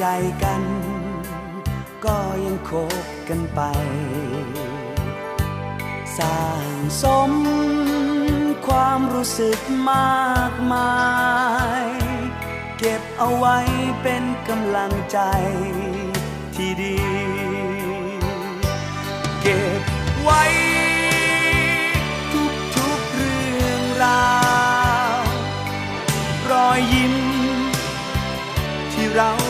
ใจกัน ก็ยังคบกันไป สร้างสมความรู้สึกมากมาย เก็บเอาไว้เป็นกำลังใจที่ดี เก็บไว้ทุกทุกๆเรื่องราว รอยยิ้มที่เรา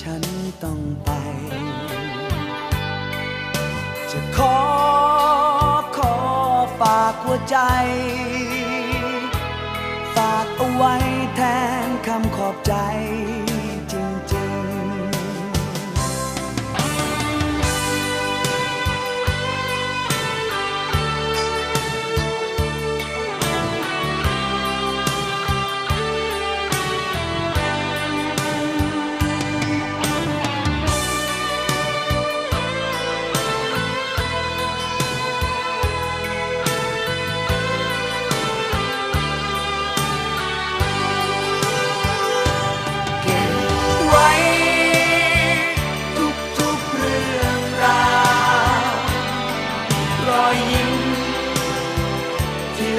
ฉันต้องไป จะขอขอฝากหัวใจ ฝากเอาไว้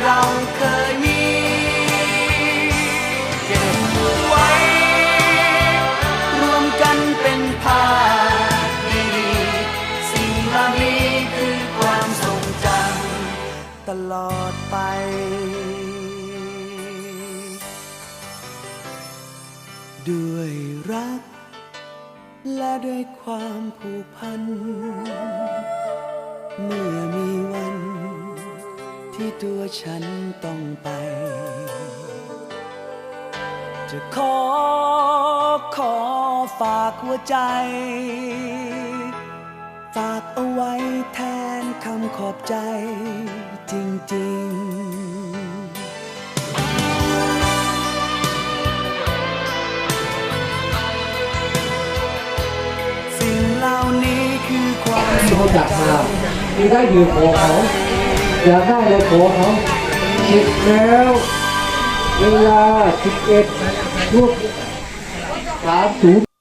เราเคยมีเก็บไว้ รวมกันเป็นภาพดีๆสิ่งเหล่านี้คือความทรงจำตลอดไปด้วยรัก และด้วยความผูกพัน เมื่อมีวัน ที่ตัวฉันต้องไป จะขอขอฝากหัวใจ ฝากเอาไว้แทนคำขอบใจจริง ๆสิ่งเหล่านี้คือความทที่เขาจัดจมามีได้อยู่ขอเขา อยากได้เลยขอเขาคิดแล้ว เวลา11ทุก30